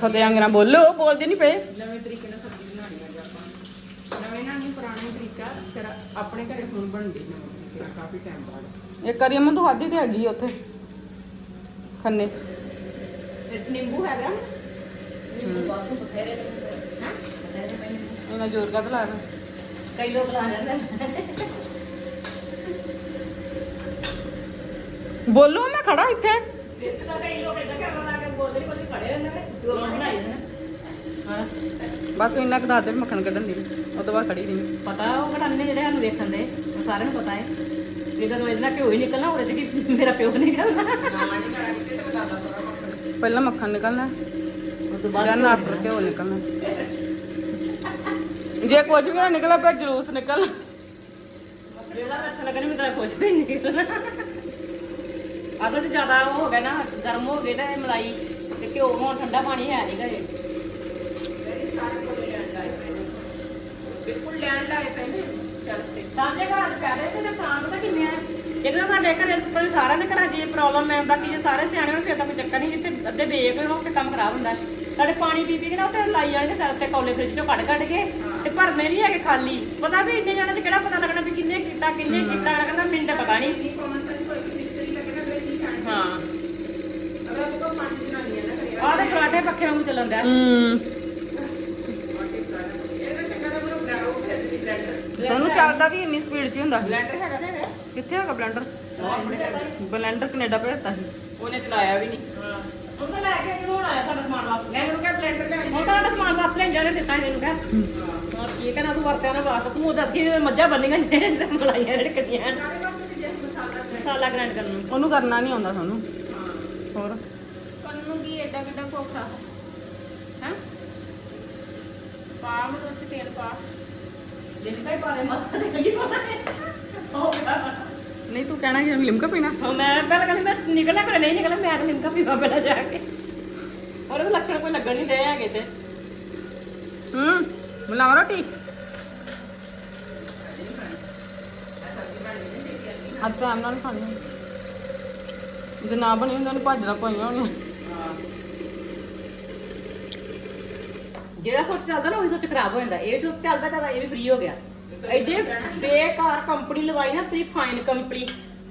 ਫਤਿਹ ਅੰਗਣਾ ਬੋਲੋ ਬੋਲਦੇ ਨਹੀਂ ਪਏ। ਨਵੇਂ ਤਰੀਕੇ ਨਾਲ ਸਬਜ਼ੀ ਬਣਾਉਣੀ ਹੈ ਆਪਾਂ। ਨਵੇਂ ਨਾਲ ਨਹੀਂ ਪੁਰਾਣਾ ਤਰੀਕਾ ਫਿਰ ਆਪਣੇ ਘਰੇ ਹੁਣ ਬਣਦੀ ਨਾਲ ਕਾਫੀ ਟਾਈਮ ਬਾਅਦ। ਇਹ ਕਰੀ ਅਮਨ ਤੂੰ ਖਾਧੀ ਤੇ ਹੈਗੀ ਉੱਥੇ? ਖੰਨੇ। ਨਿੰਬੂ ਹੈਗਾ? ਨਿੰਬੂ ਬਾਅਦ ਬਥੇਰੇ ਹਾਂ। ਇਹਨਾਂ ਜ਼ੋਰ ਕਦ ਲਾਇਆ ਕਈ ਲੋਕ ਲਾ ਜਾਂਦੇ ਬੋਲੋ ਮੈਂ ਖੜਾ ਇੱਥੇ। ਵਿੱਚ ਤਾਂ ਕਈ ਲੋਕ ਇਦਾਂ ਕੈਮਰਾ ਲਾ ਕੇ ਬੋਲਦੇ ਨਹੀਂ ਬੋਲਦੇ ਖੜੇ ਰਹਿੰਦੇ ਨੇ ਦੋ ਬਣਾਈ ਜਾਂਦੇ ਹਾਂ ਬਸ ਤੂੰ ਇੰਨਾ ਕੁ ਦੱਸ ਦੇ ਵੀ ਮੱਖਣ ਕੱਢਣ ਦੀ ਉਹ ਤੋਂ ਬਾਅਦ ਖੜੀ ਰਹੀ। ਪਤਾ ਉਹ ਘਟਾਨੇ ਜਿਹੜੇ ਸਾਨੂੰ ਵੇਖਣ ਦੇ ਉਹ ਸਾਰਿਆਂ ਨੂੰ ਪਤਾ ਹੈ। ਜੇ ਜਦੋਂ ਇਹਦਾ ਘਿਓ ਹੀ ਨਿਕਲਣਾ ਉਹਦੇ ਚ ਕੀ ਮੇਰਾ ਪਿਓ ਨਿਕਲਣਾ। ਪਹਿਲਾਂ ਮੱਖਣ ਨਿਕਲਣਾ ਉਸ ਤੋਂ ਬਾਅਦ ਜਾਂ ਆਫਟਰ ਘਿਓ ਨਿਕਲਣਾ। ਜੇ ਕੁਝ ਵੀ ਨਾ ਨਿਕਲਿਆ ਫਿਰ ਜਲੂਸ ਨਿਕਲ ਜਿਹੜਾ ਅੱਛਾ ਲੱਗਾ ਨਹੀਂ ਮੇਰਾ ਕੁਝ ਵੀ ਨਹੀਂ ਨਿਕਲਣਾ। ਅਗਰ ਜ਼ਿਆਦਾ ਉਹ ਹੋ ਗਿਆ ਨਾ ਗਰਮ ਹੋ ਗਏ ਤਾਂ ਇਹ ਮਲਾਈ ਤੇ ਘਿਓ ਹੁਣ ਠੰਡਾ ਪਾਣੀ ਹੈ ਨਹੀਂ ਘਰੇ ਬਿਲਕੁਲ ਲੈਣ ਲਾਏ ਪਹਿਲੇ ਚੱਲ ਤੇ। ਸਾਡੇ ਘਰਾਂ ਦੇ ਫਾਇਦੇ ਤੇ ਨੁਕਸਾਨ ਪਤਾ ਕਿੰਨੇ ਆ। ਜਦੋਂ ਸਾਡੇ ਘਰੇ ਪਰ ਸਾਰਿਆਂ ਦੇ ਘਰਾਂ 'ਚ ਇਹ ਪ੍ਰੋਬਲਮ ਹੈ ਬਾਕੀ ਜੇ ਸਾਰੇ ਸਿਆਣੇ ਹੋਣ ਫਿਰ ਤਾਂ ਕੋਈ ਚੱਕਰ ਨਹੀਂ ਜਿੱਥੇ ਅੱਧੇ ਬੇਕ ਹੋ ਕੇ ਕੰਮ ਖਰਾਬ ਹੁੰਦਾ ਸਾਡੇ ਪਾਣੀ ਪੀ ਪੀ ਕੇ ਨਾ ਉੱਤੇ ਲਾਈ ਜਾਂਦੇ ਸਿਰ ਤੇ ਕੌਲੇ ਫ੍ਰਿਜ ਚੋਂ ਕੱਢ ਕੱਢ ਕੇ ਤੇ ਭਰਨੇ ਨਹੀਂ ਹੈਗੇ ਖਾਲੀ। ਪਤਾ ਵੀ ਇੰਨੇ ਜਾਣੇ 'ਚ ਕਿਹੜਾ ਪਤਾ ਲੱਗਣਾ ਵੀ ਕਿੰਨੇ ਕੀਤਾ ਕਿੰਨੇ ਕੀਤਾ ਲੱਗਦਾ ਮਿੰਟ ਪਤਾ ਨਹੀਂ ਹਾਂ ਦੇ ਪਰਾਠੇ ਪੱਖੇ ਵਾਂਗੂ ਚੱਲਣ ਦਿਆ ਹੂੰ। ਤੁਹਾਨੂੰ ਚੱਲਦਾ ਵੀ ਇੰਨੀ ਸਪੀਡ 'ਚ ਹੀ ਹੁੰਦਾ ਬਲੈਂਡਰ ਹੈਗਾ ਤੇ ਹੈਗਾ ਕਿੱਥੇ ਹੈਗਾ ਬਲੈਂਡਰ? ਬਲੈਂਡਰ ਕੈਨੇਡਾ ਭੇਜਤਾ ਸੀ। ਉਹਨੇ ਚਲਾਇਆ ਵੀ ਨਹੀਂ। ਉਹਨੇ ਲੈ ਕੇ ਕਿਉਂ ਆਇਆ ਸਾਡਾ ਸਮਾਨ ਵਾਪਸ। ਮੈਂ ਉਹਨੂੰ ਕਿਹਾ ਬਲੈਂਡਰ ਲੈ ਹੁਣ ਤਾਂ ਸਾਡਾ ਸਮਾਨ ਵਾਪਸ ਲੈ ਜਾਣੇ ਦਿੱਤਾ ਇਹਨੂੰ ਕਿਹਾ। ਹਾਂ। ਕੀ ਕਹਿੰਦਾ ਤੂੰ ਵਰਤਿਆ ਨਾ ਵਾਪਸ ਤੂੰ ਉਹ ਦੱਸ ਕੇ ਮੱਝਾਂ ਬੰਨੀਆਂ ਨੇ ਮਲਾਈਆਂ ਰੜਕਦੀਆਂ ਮਸਾਲਾ ਗ੍ਰਾਈਂਡ ਕਰਨ। ਨੂੰ ਉਹਨੂੰ ਕਰਨਾ ਨਹੀਂ ਆਉਂਦਾ ਤੁਹਾਨੂੰ ਹੋਰ? ਕੰਨੂ ਕੀ ਐਡਾ ਕਿੱਡਾ ਕੋਖਾ ਹੈ? ਪਾ ਮੈਂ ਉੱਥੇ ਤੇਲ ਪਾ। ਦੇਖਦਾ ਹੀ ਪਾ ਦੇ ਮਸਤ ਨਿਕਲੀ ਹੋ ਗਿਆ। ਨਹੀਂ ਤੂੰ ਕਹਿਣਾ ਕਿ ਲਿਮਕਾ ਪੀਣਾ? ਹਾਂ, ਮੈਂ ਪਹਿਲਾਂ ਕਹਿੰਦੀ ਮੈਂ ਨਿਕਲਣਾ ਕਰ ਨਹੀਂ ਨਿਕਲਣਾ ਮੈਂ ਤਾਂ ਲਿਮਕਾ ਪੀਵਾ ਪਹਿਲਾਂ ਜਾ ਕੇ। ਉਹਦੇ ਲੱਛਣ ਕੋਈ ਲੱਗਣ ਨਹੀਂ ਦੇ ਹੈਗੇ ਤੇ ਹੂੰ ਬੁਲਾਵਾ ਰੋਟੀ। ਅੱਜ ਟਾਈਮ ਨਾਲ ਖਾਣੀ ਜੇ ਨਾ ਬਣੀ ਉਹਨਾਂ ਨੂੰ ਭੱਜਣਾ ਪਈਆਂ ਹੋਣੀਆਂ ਜਿਹੜਾ ਸੋਚ ਚੱਲਦਾ ਨਾ ਉਹੀ ਸੋਚ ਖਰਾਬ ਹੋ ਜਾਂਦਾ। ਇਹ ਸੋਚ ਚੱਲਦਾ ਤਾਂ ਇਹ ਵੀ ਫ੍ਰੀ ਹੋ ਗਿਆ। ਐਡੇ ਬੇਕਾਰ ਕੰਪਨੀ ਲਵਾਈ ਨਾ ਤੁਸੀਂ ਫਾਈਨ ਕੰਪਨੀ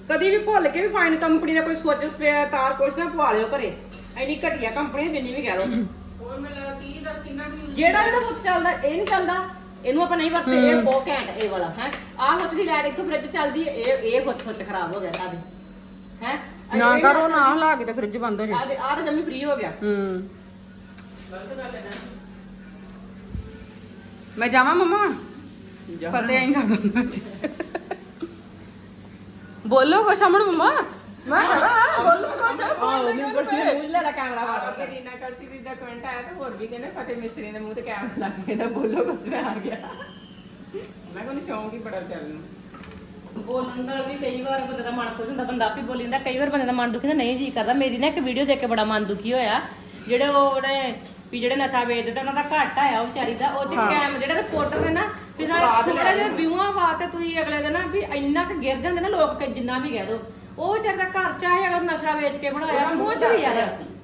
ਕਦੀ ਵੀ ਭੁੱਲ ਕੇ ਵੀ ਫਾਈਨ ਕੰਪਨੀ ਦਾ ਕੋਈ ਸੋਚ ਤਾਰ ਕੁਛ ਨਾ ਪਵਾ ਲਿਓ ਘਰੇ। ਐਨੀ ਘਟੀਆ ਕੰਪਨੀ ਜਿੰਨੀ ਵੀ ਕਹਿ ਲਓ। ਹੋਰ ਮੈਨੂੰ ਲੱਗਾ 30 ਦਾ ਕਿੰਨਾ ਵੀ ਜਿਹੜਾ ਜਿਹੜਾ ਸੋਚ ਚੱਲਦਾ ਇਹ ਨਹੀਂ ਚੱਲਦਾ। ਇਹਨੂੰ ਆਪਾਂ ਨਹੀਂ ਵਰਤੇ ਇਹ ਬਹੁਤ ਘੈਂਟ ਇਹ ਵਾਲਾ ਹੈ। ਆਹ ਸੋਚ ਦੀ ਲਾਈਟ ਇੱਥੋਂ ਫ੍ਰਿਜ ਚੱਲਦੀ ਹੈ, ਇਹ ਇਹ ਸੋਚ ਸੋਚ ਖਰਾਬ ਹੋ ਗਿਆ ਸਾਡੀ। ਹੈ? ਨਾ ਕਰੋ ਨਾ ਹਿਲਾ ਕੇ ਤੇ ਫ੍ਰਿਜ ਬੰਦ ਹੋ ਜਾ ਆਹ ਆਹ ਤਾਂ ਜੰਮੀ ਫ੍ਰੀ ਹੋ ਗਿਆ। ਹੂੰ। ਮੈਂ ਜਾਵਾਂ ਮਮਾ? ਫਤਿਹ ਆਈ ਕਰਦਾ ਬੋਲੋ ਕੁਛ ਅਮਨ ਮਮਾ। ਮੈਂ ਖੜਾ ਹਾਂ, ਬੋਲੋ ਕੁਛ ਬੱਚੇ ਮੂੰਹ ਲੈ ਲਾ ਕੈਮਰਾ ਵਾਲਾ ਕਿ। ਰੀਨਾ ਕਲਸੀ ਦੀ ਦਾ ਕਮੈਂਟ ਆਇਆ ਤੇ ਹੋਰ ਵੀ ਕਹਿੰਦੇ ਫਤਿਹ ਮਿਸਤਰੀ ਦੇ ਮੂੰਹ ਤੇ ਕੈਮਰਾ ਲੱਗ ਗਿਆ ਤਾਂ ਬੋਲੋ ਕੁਛ ਮੈਂ ਆ ਗਿਆ। ਮੈਂ ਕਹਿੰਦੀ ਸ਼ੌਂਕ ਹੀ ਬੜਾ ਚੱਲ ਨੂੰ। ਬੋਲਣ ਦਾ ਵੀ ਕਈ ਵਾਰ ਬੰਦੇ ਦਾ ਮਨ ਖੁਸ਼ ਹੁੰਦਾ ਬੰਦਾ ਆਪੇ ਬੋਲੀ ਜਾਂਦਾ। ਕਈ ਵਾਰ ਬੰਦੇ ਦਾ ਮਨ ਦੁਖੀ ਹੁੰਦਾ ਨਹੀਂ ਜੀ ਕਰਦਾ। ਮੇਰੀ ਨਾ ਇੱਕ ਵੀਡੀਓ ਦੇਖ ਕੇ ਬੜਾ ਮਨ ਦੁਖੀ ਹੋਇਆ। ਜਿਹੜੇ ਉਹ ਜਿਹੜੇ ਵੀ ਜਿਹੜੇ ਨਸ਼ਾ ਵੇਚਦੇ ਤੇ ਉਹਨਾਂ ਦਾ ਘਾਟਾ ਆ ਉਹ ਵਿਚਾਰੀ ਦਾ ਉਹ ਚ ਕੈਮ ਜਿਹੜੇ ਰਿਪੋਰਟਰ ਨੇ ਨਾ ਵੀ ਨਾਲ। ਥੋੜਾ ਜਿਹਾ ਵਿਊਆਂ ਵਾਸਤੇ ਤੁਸੀਂ ਅਗਲੇ ਦੇ ਨਾ ਵੀ ਇੰਨਾ ਕੁ ਗਿਰ ਜਾਂਦੇ ਨਾ ਲੋਕ ਕਿ ਜਿੰਨਾ ਵੀ ਕਹਿ ਦੋ। ਉਹ ਵਿਚਾਰੇ ਦਾ ਘਰ ਚਾਹੇ ਅਗਰ ਨਸ਼ਾ ਵੇਚ ਕੇ ਬਣਾਇਆ ਮੂੰਹ ਚ ਵੀ ਯਾਰ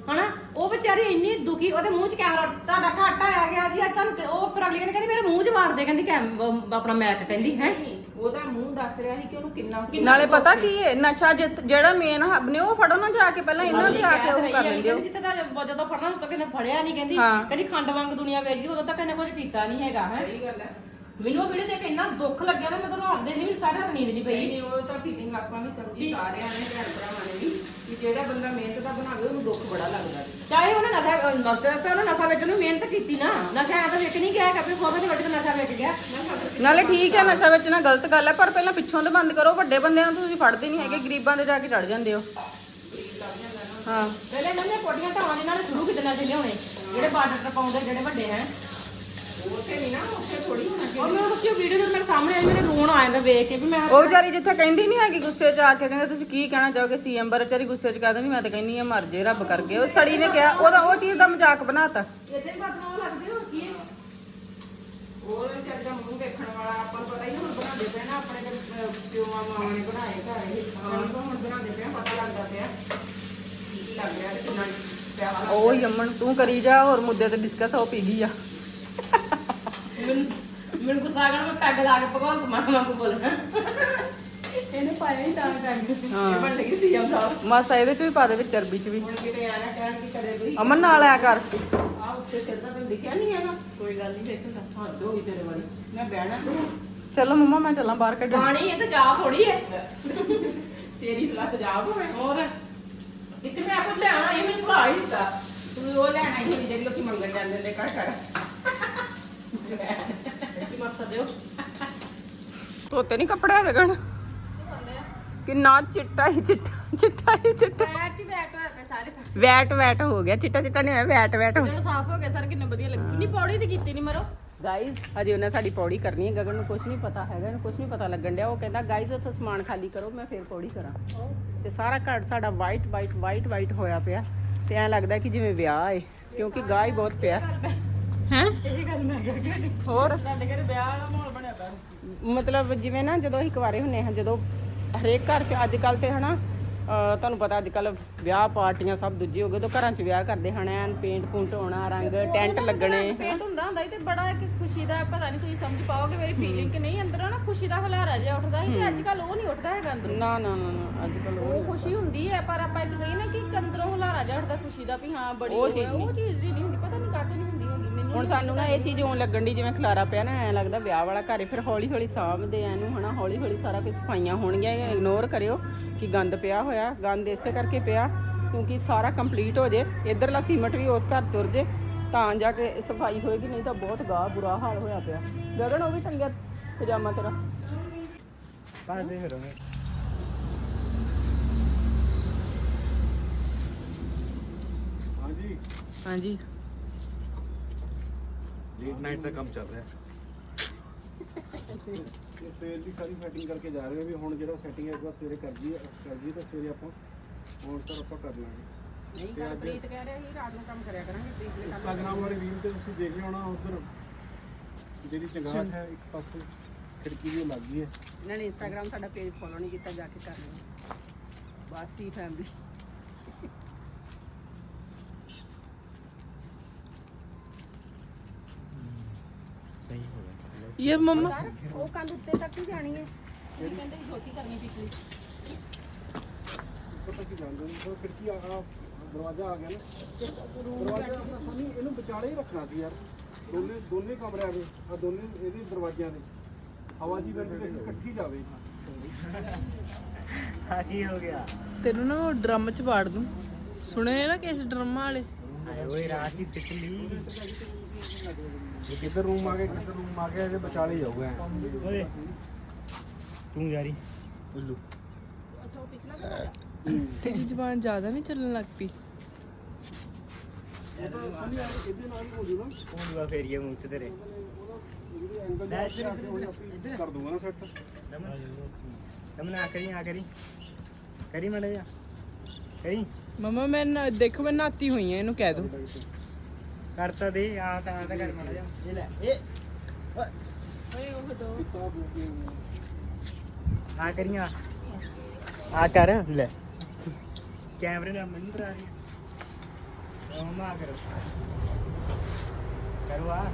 ਹਨਾ? ਉਹ ਵਿਚਾਰੀ ਇੰਨੀ ਦੁਖੀ ਉਹਦੇ ਮੂੰਹ 'ਚ ਕੈਮਰਾ ਤੁਹਾਡਾ ਘਾਟਾ ਆ ਗਿਆ ਜੀ ਅੱਜ ਤੁਹਾਨੂੰ ਉਹ ਫਿਰ ਅਗਲੀ ਕਹਿੰਦੀ ਕਹਿੰਦੀ ਮੇਰੇ ਮੂੰਹ 'ਚ ਵਾੜ ਦੇ ਕਹਿੰਦੀ ਕੈਮ ਅਮ ਆਪਣਾ ਮੈਕ ਕਹਿੰਦੀ ਹੈ? ਉਹਦਾ ਮੂੰਹ ਦੱਸ ਰਿਹਾ ਸੀ ਕਿ ਉਹਨੂੰ ਕਿੰਨਾ ਨਾਲੇ ਪਤਾ ਕੀ ਹੈ ਨਸ਼ਾ ਜਿੱਤ- ਜਿਹੜਾ ਮੇਨ ਹੱਬ ਨੇ ਉਹ ਫੜੋ ਨਾ ਜਾ ਕੇ ਪਹਿਲਾਂ ਇਹਨਾਂ ਦੇ ਆ ਕੇ ਉਹ ਕਰ ਲੈਂਦੇ ਹੋ। ਜਿੱਥੇ ਦਾ ਜਦੋਂ ਫੜਨਾ ਉਦੋਂ ਤੱਕ ਇਹਨੇ ਫੜਿਆ ਨਹੀਂ ਕਹਿੰਦੀ ਹਾਂ। ਕਹਿੰਦੀ ਖੰਡ ਵਾਂਗ ਦੁਨੀਆ ਵੇਚਦੀ ਉਦੋਂ ਤੱਕ ਇਹਨੇ ਕੁਝ ਕੀਤਾ ਨਹੀਂ ਹੈਗਾ ਹੈ? ਸਹੀ ਗੱਲ ਹੈ। ਮੈਨੂੰ ਉਹ ਵੀਡੀਓ ਦੇਖ ਕੇ ਇੰਨਾ ਦੁੱਖ ਲੱਗਿਆ ਨਾ ਮੈਂ ਤਾਂ ਰਾਤ ਦੇ ਨਹੀਂ ਸਾਰੇ ਰਾਤ ਨੀਂਦ ਨਹੀਂ ਪਈ। ਨਹੀਂ ਉਹ ਤਾਂ ਫੀਲਿੰਗ ਆਪਾਂ ਵੀ ਸਮਝੀ ਸਾਰਿਆਂ ਨੇ ਭੈਣ ਭਰਾਵਾਂ ਨੇ ਵੀ ਕਿ ਜਿਹੜਾ ਬੰਦਾ ਮਿਹਨਤ ਦਾ ਬਣਾਵੇ ਉਹਨੂੰ ਦੁੱਖ ਬੜਾ ਲੱਗਦਾ ਚਾਹੇ ਉਹਨੇ ਨਸ਼ਾ ਨਸ਼ਾ ਤੇ ਉਹਨੇ ਨਸ਼ਾ ਵੇਚਣ ਨੂੰ ਮਿਹਨਤ ਕੀਤੀ ਨਾ। ਨਸ਼ਾ ਐ ਤਾਂ ਵੇਚ ਨਹੀਂ ਗਿਆ ਕਿ ਆਪਣੇ ਖੋਬੇ ਦੇ ਵੱਟ ਕੇ ਨਸ਼ਾ ਵੇਚ ਗਿਆ। ਨਾਲੇ ਠੀਕ ਹੈ ਨਸ਼ਾ ਵੇਚਣਾ ਗਲਤ ਗੱਲ ਹੈ ਪਰ ਪਹਿਲਾਂ ਪਿੱਛੋਂ ਤੇ ਬੰਦ ਕਰੋ। ਵੱਡੇ ਬੰਦਿਆਂ ਨੂੰ ਤੁਸੀਂ ਫੜਦੇ ਨਹੀਂ ਹੈਗੇ ਗਰੀਬਾਂ ਦੇ ਜਾ ਕੇ ਚੜ ਜਾਂਦੇ ਹੋ। ਹਾਂ। ਪਹਿਲੇ ਇਹਨਾਂ ਨੇ ਕੋਟੀਆਂ ਢਾਵਾਂ ਦੇ ਨਾਲ ਸ਼ੁਰੂ ਕੀਤੇ ਨਸ਼ੇ ਲਿਆਉਣੇ ਜਿਹੜੇ ਬਾਰਡਰ ਤੇ ਪਾਉਂਦੇ ਜਿਹੜੇ ਵੱਡੇ ਹੈ। ਉਹ ਮੈਂ ਸੱਚੀ ਸੱਚੀ ਵੀਡੀਓ ਜਦ ਮੇਰੇ ਸਾਹਮਣੇ ਆਈ ਮੇਰੇ ਰੋਣ ਆ ਜਾਂਦਾ ਵੇਖ ਕੇ ਵੀ ਮੈਂ ਉਹ ਵਿਚਾਰੀ ਜਿੱਥੇ ਕਹਿੰਦੀ ਨਹੀਂ ਹੈਗੀ ਗੁੱਸੇ 'ਚ ਆ ਕੇ ਕਹਿੰਦੇ ਤੁਸੀਂ ਕੀ ਕਹਿਣਾ ਚਾਹੋਗੇ? ਸੀਐਮ ਬਾਰੇ ਵਿਚਾਰੀ ਗੁੱਸੇ 'ਚ ਕਹਿ ਦਿੰਦੀ ਮੈਂ ਤਾਂ ਕਹਿੰਦੀ ਆ ਮਰ ਜੇ ਰੱਬ ਕਰਕੇ। ਉਹ ਸੜੀ ਨੇ ਕਿਹਾ ਉਹਦਾ ਉਹ ਚੀਜ਼ ਦਾ ਮਜ਼ਾਕ ਬਣਾਤਾ। ਇਦਾਂ ਹੀ ਬਦਨਾਮ ਲੱਗਦੇ ਹੋ ਕੀ ਹੈ? ਉਹ ਵਿਚਾਰੀ ਦਾ ਮੂੰਹ ਦੇਖਣ ਵਾਲਾ ਆਪਾਂ ਨੂੰ ਪਤਾ ਹੀ ਹੁਣ ਬਣਾਉਂਦੇ ਪਏ ਨਾ ਆਪਣੇ ਦੇ ਪਿਓਾਂ ਮਾਵਾਂ ਨੇ ਬਣਾਏ ਘਰ ਇਹ ਸਾਨੂੰ ਤਾਂ ਹੁਣ ਬਣਾਉਂਦੇ ਪਏ ਆ, ਪਤਾ ਲੱਗਦਾ ਪਿਆ ਕੀ ਕੀ ਲੱਗ ਰਿਹਾ ਤੇ ਕਿੰਨਾ ਪਿਆਰਾ ਉਹ ਯਮਨ ਤੂੰ ਕਰੀ ਜਾ ਹੋਰ ਮੁੱਦੇ ਤੇ ਡਿਸਕਸ ਹੋ ਪੀ ਗਈ ਆ। ਮੈਨੂੰ ਮੈਨੂੰ ਗੁੱਸਾ ਆ ਗਿਆ ਮੈਂ ਪੈਗ ਲਾ ਕੇ ਭਗਵਾਨ ਮਾਂ ਮਾਂ ਕੋ ਬੋਲਣਾ ਇਹਨੇ ਪਾਇਆ ਹੀ ਤਾਂ ਪੈਗ। ਹਾਂ। ਬਣ ਗਈ ਸੀ ਜਮ ਸਾਹਿਬ ਮਾਸਾ ਇਹਦੇ ਚ ਵੀ ਪਾ ਦੇ ਵਿੱਚ ਚਰਬੀ ਚ ਵੀ। ਹੁਣ ਕਿਤੇ ਆਣਾ ਕਹਿਣ ਕੀ ਕਰੇ ਕੋਈ ਅਮਨ ਨਾਲ ਆਇਆ ਕਰ। ਆ ਉੱਤੇ ਸਿਰ ਦਾ ਤੈਨੂੰ ਦਿਖਿਆ ਨਹੀਂ ਹੈਗਾ। ਕੋਈ ਗੱਲ ਨਹੀਂ ਦੇਖਦਾ ਹੱਦ ਹੋ ਗਈ ਤੇਰੇ ਵਾਲੀ। ਮੈਂ ਬਹਿਣਾ ਚਲੋ ਮੰਮਾ ਮੈਂ ਚੱਲਾਂ ਬਾਹਰ ਕੱਢਣ। ਗਾਣੀ ਇਹ ਤਾਂ ਜਾ ਥੋੜੀ ਹੈ। ਤੇਰੀ ਸਲਾਹ ਤੇ ਜਾ ਹੋਵੇ। ਹੋਰ? ਇੱਕ ਮੈਂ ਕੁਝ ਲੈਣਾ ਇਹ ਮੈਨੂੰ ਭੁਲਾ ਹੀ ਦਿੱਤਾ। ਤੂੰ ਉਹ ਲੈਣਾ ਹੀ ਜਿਹੜੀ ਲੋਕੀ ਮੰਗਣ ਜਾਂਦੇ ਨੇ ਘਰ ਘਰ ਧੋਤੇ ਨਹੀਂ ਕੱਪੜੇ ਲੱਗਣ ਕਿੰਨਾ ਚਿੱਟਾ ਹੀ ਚਿੱਟਾ ਚਿੱਟਾ ਹੀ ਚਿੱਟਾ। ਬੈਟ ਹੀ ਬੈਟ ਹੋਇਆ ਪਏ ਸਾਰੇ ਪਾਸੇ। ਵੈਟ ਵੈਟ ਹੋ ਗਿਆ ਚਿੱਟਾ ਚਿੱਟਾ ਨਹੀਂ ਹੋਇਆ ਵੈਟ ਵੈਟ ਹੋ ਜਦੋਂ ਸਾਫ਼ ਹੋ ਗਿਆ ਸਰ ਕਿੰਨੇ ਵਧੀਆ ਲੱਗੀ। ਨਹੀਂ ਪੌੜੀ ਤੇ ਕੀਤੀ ਨਹੀਂ ਮਰੋ? ਗਾਈਜ਼ ਹਜੇ ਉਹਨੇ ਸਾਡੀ ਪੌੜੀ ਕਰਨੀ ਹੈ ਗਗਨ ਨੂੰ ਕੁਝ ਨਹੀਂ ਪਤਾ ਹੈਗਾ ਇਹਨੂੰ ਕੁਝ ਨਹੀਂ ਪਤਾ ਲੱਗਣ ਡਿਆ। ਉਹ ਕਹਿੰਦਾ ਗਾਈਜ਼ ਉੱਥੋਂ ਸਮਾਨ ਖਾਲੀ ਕਰੋ ਮੈਂ ਫੇਰ ਪੌੜੀ ਕਰਾਂ। ਤੇ ਸਾਰਾ ਘਰ ਸਾਡਾ ਵਾਈਟ ਵਾਈਟ ਵਾਈਟ ਵਾਈਟ ਹੋਇਆ ਪਿਆ। ਤੇ ਐਂ ਲੱਗਦਾ ਕਿ ਜਿਵੇਂ ਵਿਆਹ ਏ ਕਿਉਂਕਿ ਗਾਹ ਹੀ ਬਹੁਤ ਪਿਆ। ਹੈ? ਇਹ ਗੱਲ ਮੈਂ ਕਿਹਾ ਹੋਰ? ਸਾਡੇ ਘਰੇ ਵਿਆਹ ਦਾ ਮਾਹੌਲ ਬਣਿਆ ਪਿਆ ਮਤਲਬ ਜਿਵੇਂ ਨਾ ਜਦੋਂ ਅਸੀਂ ਕੁਆਰੇ ਹੁੰਨੇ ਹਾਂ ਜਦੋਂ ਹਰੇਕ ਘਰ 'ਚ ਅੱਜ ਕੱਲ ਤੇ ਹਨਾ ਤੁਹਾਨੂੰ ਪਤਾ ਅੱਜ ਕੱਲ ਵਿਆਹ ਪਾਰਟੀਆਂ ਸਭ ਦੂਜੇ ਹੋ ਗਏ ਤਾਂ ਘਰਾਂ 'ਚ ਵਿਆਹ ਕਰਦੇ ਹਨ ਐਨ ਪੇਂਟ ਪੂੰਟ ਹੋਣਾ ਰੰਗ ਟੈਂਟ ਲੱਗਣੇ ਪੇਟ ਹੁੰਦਾ ਹੁੰਦਾ ਤੇ ਬੜਾ ਇੱਕ ਖੁਸ਼ੀ ਦਾ ਪਤਾ ਨਹੀਂ ਤੁਸੀਂ ਸਮਝ ਪਾਓਗੇ ਮੇਰੀ ਫੀਲਿੰਗ ਕਿ ਨਹੀਂ ਅੰਦਰੋਂ ਨਾ ਖੁਸ਼ੀ ਦਾ ਹਲਾਰਾ ਜਿਹਾ ਉੱਠਦਾ ਸੀ ਤੇ ਅੱਜ ਕੱਲ ਉਹ ਨਹੀਂ ਉੱਠਦਾ ਹੈਗਾ ਅੰਦਰੋਂ। ਨਾ ਨਾ ਨਾ ਨਾ ਅੱਜ ਕੱਲ ਉਹ ਖੁਸ਼ੀ ਹੁੰਦੀ ਹੈ ਪਰ ਆਪਾਂ ਇੱਕ ਕਹੀ ਨਾ ਕਿ ਅੰਦਰੋਂ ਹਲਾਰਾ ਜਿਹਾ ਉੱਠਦਾ ਖੁਸ਼ੀ ਦਾ ਵੀ ਹਾਂ ਬੜੀ ਉਹ ਚੀਜ਼ ਨਹੀਂ। ਹੁੰਦੀ ਪਤਾ ਨਹੀਂ ਕਾਹਤੋਂ ਨਹੀਂ ਹੁਣ ਸਾਨੂੰ ਨਾ ਇਹ ਚੀਜ਼ ਹੋਣ ਲੱਗਣ ਦੀ ਜਿਵੇਂ ਖਲਾਰਾ ਪਿਆ ਨਾ ਐ ਲੱਗਦਾ ਵਿਆਹ ਵਾਲਾ ਘਰ ਫਿਰ ਹੌਲੀ ਹੌਲੀ ਸਾਂਭਦੇ ਆ ਇਹਨੂੰ ਹਨਾ ਹੌਲੀ ਹੌਲੀ ਸਾਰਾ ਕੁਝ ਸਫਾਈਆਂ ਹੋਣਗੀਆਂ ਇਗਨੋਰ ਕਰਿਓ ਕਿ ਗੰਦ ਪਿਆ ਹੋਇਆ ਗੰਦ ਇਸੇ ਕਰਕੇ ਪਿਆ ਕਿਉਂਕਿ ਸਾਰਾ ਕੰਪਲੀਟ ਹੋ ਜੇ ਇਧਰਲਾ ਸੀਮਟ ਵੀ ਉਸ ਘਰ ਤੁਰ ਜੇ ਤਾਂ ਜਾ ਕੇ ਸਫ਼ਾਈ ਹੋਏਗੀ ਨਹੀਂ ਤਾਂ ਬਹੁਤ ਗਾਹ ਬੁਰਾ ਹਾਲ ਹੋਇਆ ਪਿਆ। ਗਗਨ ਉਹ ਵੀ ਟੰਗਿਆ ਪਜਾਮਾ ਤੇਰਾ। ਤਾਂ ਦੇ ਫਿਰ ਹਾਂਜੀ। ਲੇਟ ਨਾਈਟ ਦਾ ਕੰਮ ਚੱਲ ਰਿਹਾ ਇਹ ਸਵੇਰ ਦੀ ਸਾਰੀ ਸੈਟਿੰਗ ਕਰਕੇ ਜਾ ਰਹੇ ਹਾਂ ਵੀ ਹੁਣ ਜਿਹੜਾ ਸੈਟਿੰਗ ਹੈ ਇੱਕ ਵਾਰ ਸਵੇਰੇ ਕਰ ਜੀ ਕਰ ਜੀ ਤਾਂ ਸਵੇਰੇ ਆਪਾਂ ਹੁਣ ਸਰ ਆਪਾਂ ਕਰ ਲਾਂਗੇ ਨਹੀਂ ਤੇ ਕਰ ਅੱਜ- ਪ੍ਰੀਤ ਕਹਿ ਰਿਹਾ ਸੀ ਰਾਤ ਨੂੰ ਕੰਮ ਕਰਿਆ ਕਰਾਂਗੇ ਪ੍ਰੀਤ ਨੇ ਕੰਮ ਇੰਸਟਾਗ੍ਰਾਮ ਵਾਲੇ ਰੀਲ ਤੇ ਤੁਸੀਂ ਦੇਖ ਲਿਆ ਹੋਣਾ ਉਧਰ ਜਿਹੜੀ ਚੰਗਾਹਟ ਹੈ ਇੱਕ ਪਾਸੇ ਖਿੜਕੀ ਵੀ ਲੱਗ ਗਈ ਹੈ। ਇਹਨਾਂ ਨੇ ਇੰਸਟਾਗ੍ਰਾਮ ਸਾਡਾ ਪੇਜ ਫੋਲੋ ਨਹੀਂ ਕੀਤਾ ਜਾ ਕੇ ਕਰ ਲਿਓ ਬਾਸੀ ਫੈਮਿਲੀ ਸਹੀ ਹੋ ਗਿਆ ਇਹ ਮੰਮਾ। ਉਹ ਕੰਧ ਉੱਤੇ ਤੱਕ ਹੀ ਜਾਣੀ ਹੈ। ਇਹ ਕਹਿੰਦੇ ਸੀ ਛੋਟੀ ਕਰਨੀ ਪਿਛਲੀ। ਪਤਾ ਕੀ ਜਾਂਦੇ ਨੇ ਉਹ ਖਿੜਕੀ ਆ ਆ ਦਰਵਾਜ਼ਾ ਆ ਗਿਆ ਨਾ। ਦਰਵਾਜ਼ਾ ਆਪਣਾ ਸਾਨੀ ਇਹਨੂੰ ਵਿਚਾਲੇ ਹੀ ਰੱਖਣਾ ਸੀ ਯਾਰ। ਦੋਨੇ ਦੋਨੇ ਕਮਰਿਆਂ ਦੇ ਆ ਦੋਨੇ ਇਹਦੇ ਦਰਵਾਜ਼ਿਆਂ ਦੇ। ਹਵਾ ਦੀ ਵੈਂਟੀਲੇਸ਼ਨ ਇਕੱਠੀ ਜਾਵੇ। ਆ ਕੀ ਹੋ ਗਿਆ? ਤੈਨੂੰ ਨਾ ਉਹ ਡਰਮ ਚ ਪਾੜ ਦੂੰ। ਸੁਣੇ ਨਾ ਕਿਸ ਡਰਮਾਂ ਵਾਲੇ? ਆਏ ਓਏ ਰਾਤ ਹੀ ਸਿੱਖ ਲਈ। ਇਹ ਕਿੱਧਰ ਰੂਮ ਆ ਗਿਆ ਕਿੱਧਰ ਰੂਮ ਆ ਗਿਆ ਇਹਦੇ ਵਿਚਾਲੇ ਹੀ ਜਾਊਗਾ ਐਂ। ਓਏ ਤੂੰ ਯਾਰੀ ਉੱਲੂ। ਤੇਰੀ ਜ਼ਬਾਨ ਜ਼ਿਆਦਾ ਨਹੀਂ ਚੱਲਣ ਲੱਗ ਪਈ। ਇਹ ਤਾਂ ਇਹਦੇ ਨਾਲ ਹੀ ਹੋ ਜੂ ਨਾ ਫੋਨ ਵਾ ਫੇਰੀਏ ਮੂੰਹ ਚ ਤੇਰੇ ਕਰ ਦੂੰਗਾ ਨਾ ਸੈੱਟ। ਤਮਨ ਆ ਕਰੀ ਆ ਕਰੀ। ਕਰੀ ਮੜਾ ਜਾ ਕਰੀ। ਮਮਾ ਮੈਂ ਦੇਖੋ ਮੈਂ ਨਾਤੀ ਹੋਈ ਆ ਇਹਨੂੰ ਕਹਿ ਦੋ। ਕਰਤਾ ਦੇ, ਆ ਤਾਂ ਆ ਤਾਂ ਕਰ ਮੜਾ ਜਾ ਇਹ ਲੈ, ਇਹ। ਆ ਕਰੀ ਆ ਆ ਕਰ, ਲੈ। ਕੈਮਰੇ ਨਾਲ ਮੈਨੂੰ ਡਰਾ ਰਹੀ ਹੈ ਉਹ ਮਾ ਕਰੋ। ਕਰੋ ਆ।